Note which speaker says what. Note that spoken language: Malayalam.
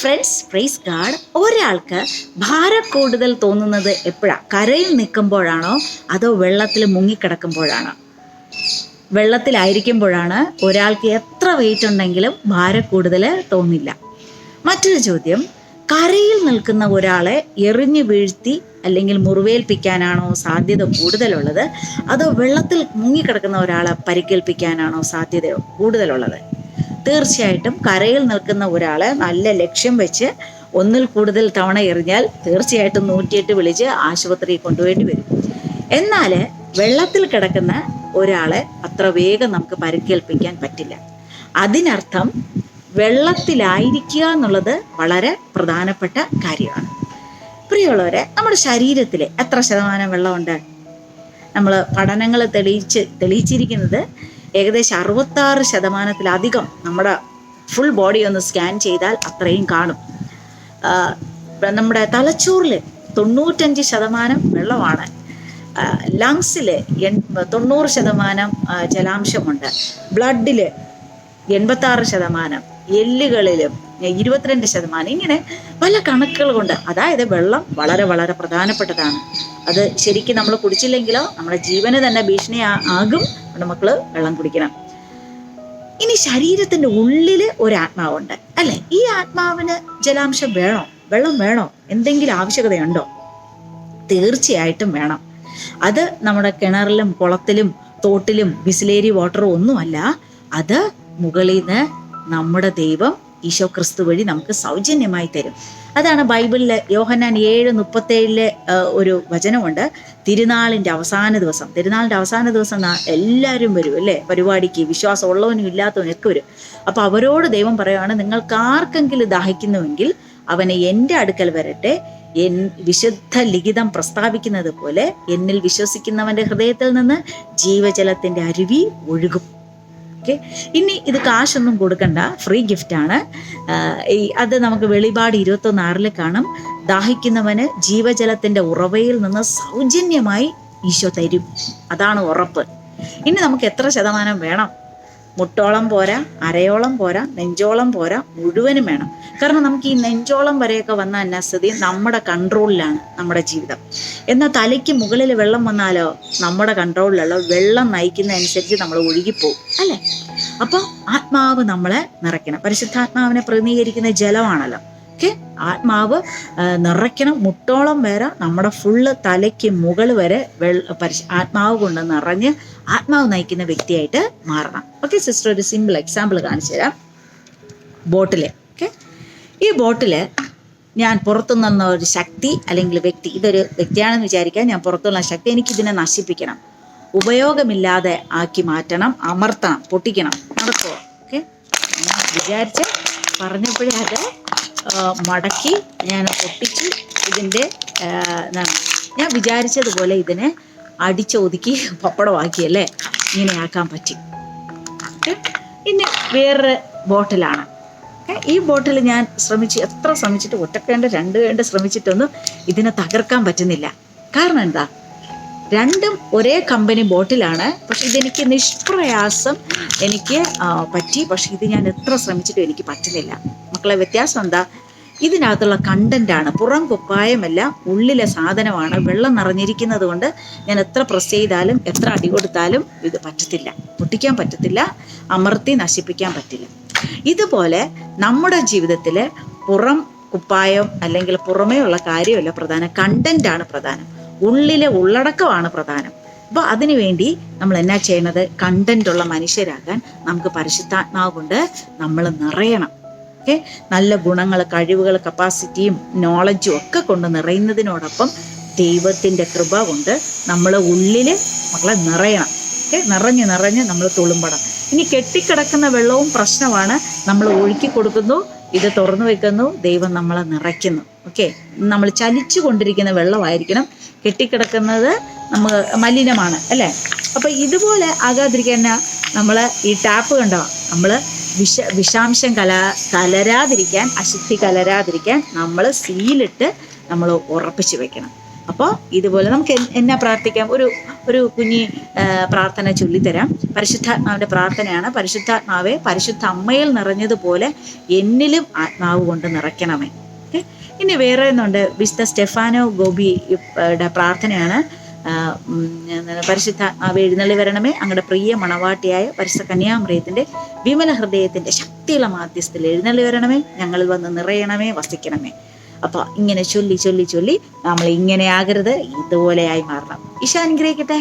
Speaker 1: ഫ്രണ്ട്സ് പ്രൈസ് ഗാഡ് ഒരാൾക്ക് ഭാരം കൂടുതൽ തോന്നുന്നത് എപ്പോഴാണ് കരയിൽ നിൽക്കുമ്പോഴാണോ അതോ വെള്ളത്തിൽ മുങ്ങിക്കിടക്കുമ്പോഴാണോ? വെള്ളത്തിലായിരിക്കുമ്പോഴാണ് ഒരാൾക്ക് എത്ര വെയിറ്റ് ഉണ്ടെങ്കിലും ഭാരം കൂടുതൽ തോന്നില്ല. മറ്റൊരു ചോദ്യം കരയിൽ നിൽക്കുന്ന ഒരാളെ എറിഞ്ഞു വീഴ്ത്തി അല്ലെങ്കിൽ മുറിവേൽപ്പിക്കാനാണോ സാധ്യത കൂടുതലുള്ളത്? അതോ വെള്ളത്തിൽ മുങ്ങിക്കിടക്കുന്ന ഒരാളെ പരിക്കേൽപ്പിക്കാനാണോ സാധ്യത കൂടുതലുള്ളത്? തീർച്ചയായിട്ടും കരയിൽ നിൽക്കുന്ന ഒരാളെ നല്ല ലക്ഷ്യം വെച്ച് ഒന്നിൽ കൂടുതൽ തവണ എറിഞ്ഞാൽ തീർച്ചയായിട്ടും നൂറ്റിയെട്ട് വിളിച്ച് ആശുപത്രിയിൽ കൊണ്ടുപോയിട്ട് വരും. എന്നാൽ വെള്ളത്തിൽ കിടക്കുന്ന ഒരാളെ അത്ര വേഗം നമുക്ക് പരിക്കേൽപ്പിക്കാൻ പറ്റില്ല. അതിനർത്ഥം വെള്ളത്തിലായിരിക്കുക എന്നുള്ളത് വളരെ പ്രധാനപ്പെട്ട കാര്യമാണ്. പ്രിയമുള്ളവരെ നമ്മുടെ ശരീരത്തിൽ എത്ര ശതമാനം വെള്ളമുണ്ട്? നമ്മൾ പഠനങ്ങൾ തെളിയിച്ച് തെളിയിച്ചിരിക്കുന്നത് ഏകദേശം അറുപത്താറ് ശതമാനത്തിലധികം നമ്മുടെ ഫുൾ ബോഡി ഒന്ന് സ്കാൻ ചെയ്താൽ അത്രയും കാണും. നമ്മുടെ തലച്ചോറിൽ തൊണ്ണൂറ്റഞ്ച് ശതമാനം വെള്ളമാണ്. ലങ്സിൽ എൺ തൊണ്ണൂറ് ശതമാനം ജലാംശമുണ്ട്. ബ്ലഡിൽ എൺപത്താറ് ശതമാനം എല്ലുകളിലും ഇരുപത്തിരണ്ട് ശതമാനം ഇങ്ങനെ പല കണക്കുകൾ കൊണ്ട്. അതായത് വെള്ളം വളരെ വളരെ പ്രധാനപ്പെട്ടതാണ്. അത് ശരിക്കും നമ്മൾ കുടിച്ചില്ലെങ്കിലോ നമ്മുടെ ജീവന് തന്നെ ഭീഷണി ആകും. മക്കൾ വെള്ളം കുടിക്കണം. ഇനി ശരീരത്തിന്റെ ഉള്ളിൽ ഒരു ആത്മാവുണ്ട് അല്ലെ? ഈ ആത്മാവിന് ജലാംശം വേണോ? വെള്ളം വേണോ? എന്തെങ്കിലും ആവശ്യകതയുണ്ടോ? തീർച്ചയായിട്ടും വേണം. അത് നമ്മുടെ കിണറിലും കുളത്തിലും തോട്ടിലും ബിസ്ലേരി വാട്ടറും ഒന്നുമല്ല. അത് മുകളിൽ നിന്ന് നമ്മുടെ ദൈവം ഈശോ ക്രിസ്തു വഴി നമുക്ക് സൗജന്യമായി തരും. അതാണ് ബൈബിളിലെ യോഹന്നാൻ ഏഴ് മുപ്പത്തേഴിലെ ഒരു വചനമുണ്ട്. തിരുനാളിന്റെ അവസാന ദിവസം. തിരുനാളിന്റെ അവസാന ദിവസം എല്ലാവരും വരും അല്ലേ? പരിപാടിക്ക് വിശ്വാസം ഉള്ളവനും ഇല്ലാത്തവനും ഒക്കെ വരും. അപ്പോൾ അവരോട് ദൈവം പറയുകയാണ് നിങ്ങൾക്ക് ആർക്കെങ്കിലും ദാഹിക്കുന്നുവെങ്കിൽ അവനെ എന്റെ അടുക്കൽ വരട്ടെ. എൻ വിശുദ്ധ ലിഖിതം പ്രസ്താവിക്കുന്നത് പോലെ എന്നിൽ വിശ്വസിക്കുന്നവന്റെ ഹൃദയത്തിൽ നിന്ന് ജീവജലത്തിന്റെ അരുവി ഒഴുകും. ഓക്കെ. ഇനി ഇത് കാശൊന്നും കൊടുക്കണ്ട. ഫ്രീ ഗിഫ്റ്റ് ആണ്. ഈ അത് നമുക്ക് വെളിപാട് ഇരുപത്തൊന്ന് ആറിൽ കാണും. ദാഹിക്കുന്നവന് ജീവജലത്തിന്റെ ഉറവയിൽ നിന്ന് സൗജന്യമായി ഈശോ തരും. അതാണ് ഉറപ്പ്. ഇനി നമുക്ക് എത്ര ശതമാനം വേണം? മുട്ടോളം പോരാ അരയോളം പോരാ നെഞ്ചോളം പോരാ മുഴുവനും വേണം. കാരണം നമുക്ക് ഈ നെഞ്ചോളം വരെയൊക്കെ വന്ന എന്നാ നമ്മുടെ കൺട്രോളിലാണ് നമ്മുടെ ജീവിതം. എന്നാൽ തലയ്ക്ക് മുകളിൽ വെള്ളം വന്നാലോ നമ്മുടെ കൺട്രോളിലുള്ള വെള്ളം നയിക്കുന്ന അനുസരിച്ച് നമ്മൾ ഒഴുകിപ്പോവും അല്ലേ? അപ്പോൾ ആത്മാവ് നമ്മളെ നിറയ്ക്കണം. പരിശുദ്ധാത്മാവിനെ പ്രതിനിധീകരിക്കുന്ന ജലമാണല്ലോ. ഓക്കെ? ആത്മാവ് നിറയ്ക്കണം. മുട്ടോളം വരെ നമ്മുടെ ഫുള്ള് തലയ്ക്ക് മുകൾ വരെ വെള്ള ആത്മാവ് കൊണ്ട് നിറഞ്ഞ് ആത്മാവ് നയിക്കുന്ന വ്യക്തിയായിട്ട് മാറണം. ഓക്കെ? സിസ്റ്റർ ഒരു സിമ്പിൾ എക്സാമ്പിൾ കാണിച്ചു തരാം ഓക്കെ ഈ ബോട്ടിൽ ഞാൻ പുറത്തു നിന്ന ഒരു ശക്തി അല്ലെങ്കിൽ വ്യക്തി ഇതൊരു വ്യക്തിയാണെന്ന് വിചാരിക്കാൻ ഞാൻ പുറത്തുള്ള ശക്തി എനിക്ക് ഇതിനെ നശിപ്പിക്കണം. ഉപയോഗമില്ലാതെ ആക്കി മാറ്റണം അമർത്തണം പൊട്ടിക്കണം. നടക്കുമോ ഓക്കെ. വിചാരിച്ച് പറഞ്ഞപ്പോഴേ അത് മടക്കി ഞാൻ പൊട്ടിച്ച് ഇതിന്റെ ഞാൻ വിചാരിച്ചതുപോലെ ഇതിനെ അടിച്ചൊതുക്കി പപ്പടമാക്കിയല്ലേ ഇങ്ങനെ ആക്കാൻ പറ്റി. ഇനി വേറൊരു ബോട്ടിലാണ്. ഈ ബോട്ടിൽ ഞാൻ ശ്രമിച്ച് എത്ര ശ്രമിച്ചിട്ട് ഒറ്റക്കേണ്ട രണ്ട് വേണ്ട ശ്രമിച്ചിട്ടൊന്നും ഇതിനെ തകർക്കാൻ പറ്റുന്നില്ല. കാരണം എന്താ? രണ്ടും ഒരേ കമ്പനി ബോട്ടിലാണ്. പക്ഷെ ഇതെനിക്ക് നിഷ്പ്രയാസം എനിക്ക് പറ്റി. പക്ഷെ ഇത് ഞാൻ എത്ര ശ്രമിച്ചിട്ടും എനിക്ക് പറ്റുന്നില്ല. മക്കളെ വ്യത്യാസം എന്താ? ഇതിനകത്തുള്ള കണ്ടന്റ് ആണ് പുറം കുപ്പായമല്ല ഉള്ളിലെ സാധനമാണ്. വെള്ളം നിറഞ്ഞിരിക്കുന്നത് കൊണ്ട് ഞാൻ എത്ര പ്രസ് ചെയ്താലും എത്ര അടി കൊടുത്താലും ഇത് പറ്റത്തില്ല. പൊട്ടിക്കാൻ പറ്റത്തില്ല. അമർത്തി നശിപ്പിക്കാൻ പറ്റില്ല. ഇതുപോലെ നമ്മുടെ ജീവിതത്തിൽ പുറം കുപ്പായം അല്ലെങ്കിൽ പുറമേ ഉള്ള കാര്യമല്ല പ്രധാനം. ആണ് പ്രധാനം. ഉള്ളിലെ ഉള്ളടക്കമാണ് പ്രധാനം. അപ്പോൾ അതിനുവേണ്ടി നമ്മൾ എന്നാ ചെയ്യണത്? കണ്ടന്റ് ഉള്ള മനുഷ്യരാകാൻ നമുക്ക് പരിശുദ്ധാത്മാവ് കൊണ്ട് നമ്മൾ നിറയണം. ഓക്കെ? നല്ല ഗുണങ്ങൾ കഴിവുകൾ കപ്പാസിറ്റിയും നോളജും ഒക്കെ കൊണ്ട് നിറയുന്നതിനോടൊപ്പം ദൈവത്തിന്റെ കൃപ കൊണ്ട് നമ്മൾ ഉള്ളിൽ മക്കളെ നിറയണം. ഓക്കെ നിറഞ്ഞ് നിറഞ്ഞ് നമ്മൾ തുളുമ്പണം. ഇനി കെട്ടിക്കിടക്കുന്ന വെള്ളവും പ്രശ്നമാണ്. നമ്മൾ ഒഴുക്കി കൊടുക്കുന്നു ഇത് തുറന്നു വെക്കുന്നു ദൈവം നമ്മളെ നിറയ്ക്കുന്നു. ഓക്കെ നമ്മൾ ചലിച്ചു കൊണ്ടിരിക്കുന്ന വെള്ളമായിരിക്കണം. കെട്ടിക്കിടക്കുന്നത് നമ്മൾ മലിനമാണ് അല്ലേ? അപ്പോൾ ഇതുപോലെ ആകാതിരിക്കാൻ നമ്മൾ ഈ ടാപ്പ് കണ്ടോ? നമ്മൾ വിഷ വിഷാംശം കല കലരാതിരിക്കാൻ അശുദ്ധി കലരാതിരിക്കാൻ നമ്മൾ സീലിട്ട് നമ്മൾ ഉറപ്പിച്ച് വെക്കണം. അപ്പോൾ ഇതുപോലെ നമുക്ക് എന്നാ പ്രാർത്ഥിക്കാം? ഒരു ഒരു കുഞ്ഞി പ്രാർത്ഥന ചൊല്ലിത്തരാം. പരിശുദ്ധാത്മാവിന്റെ പ്രാർത്ഥനയാണ്. പരിശുദ്ധാത്മാവെ പരിശുദ്ധ അമ്മയിൽ നിറഞ്ഞതുപോലെ എന്നിലും ആത്മാവ് കൊണ്ട് നിറയ്ക്കണമേ. ഓക്കെ? ഇനി വേറെ ഒന്നുണ്ട്. വിശുദ്ധ സ്റ്റെഫാനോ ഗോപിയുടെ പ്രാർത്ഥനയാണ്. പരിശുദ്ധാത്മാവ് എഴുന്നള്ളി വരണമേ. അങ്ങയുടെ പ്രിയ മണവാട്ടിയായ പരിശുദ്ധ കന്യാമൃയത്തിന്റെ വിമല ഹൃദയത്തിന്റെ ശക്തിയുള്ള മാധ്യസ്ഥത്തിൽ എഴുന്നള്ളി വരണമേ. ഞങ്ങളിൽ വന്ന് നിറയണമേ വസിക്കണമേ. അപ്പോൾ ഇങ്ങനെ ചൊല്ലി ചൊല്ലി ചൊല്ലി നമ്മൾ ഇങ്ങനെ ആകരുത് ഇതുപോലെയായി മാറണം. ഈശോ അനുഗ്രഹിക്കട്ടെ?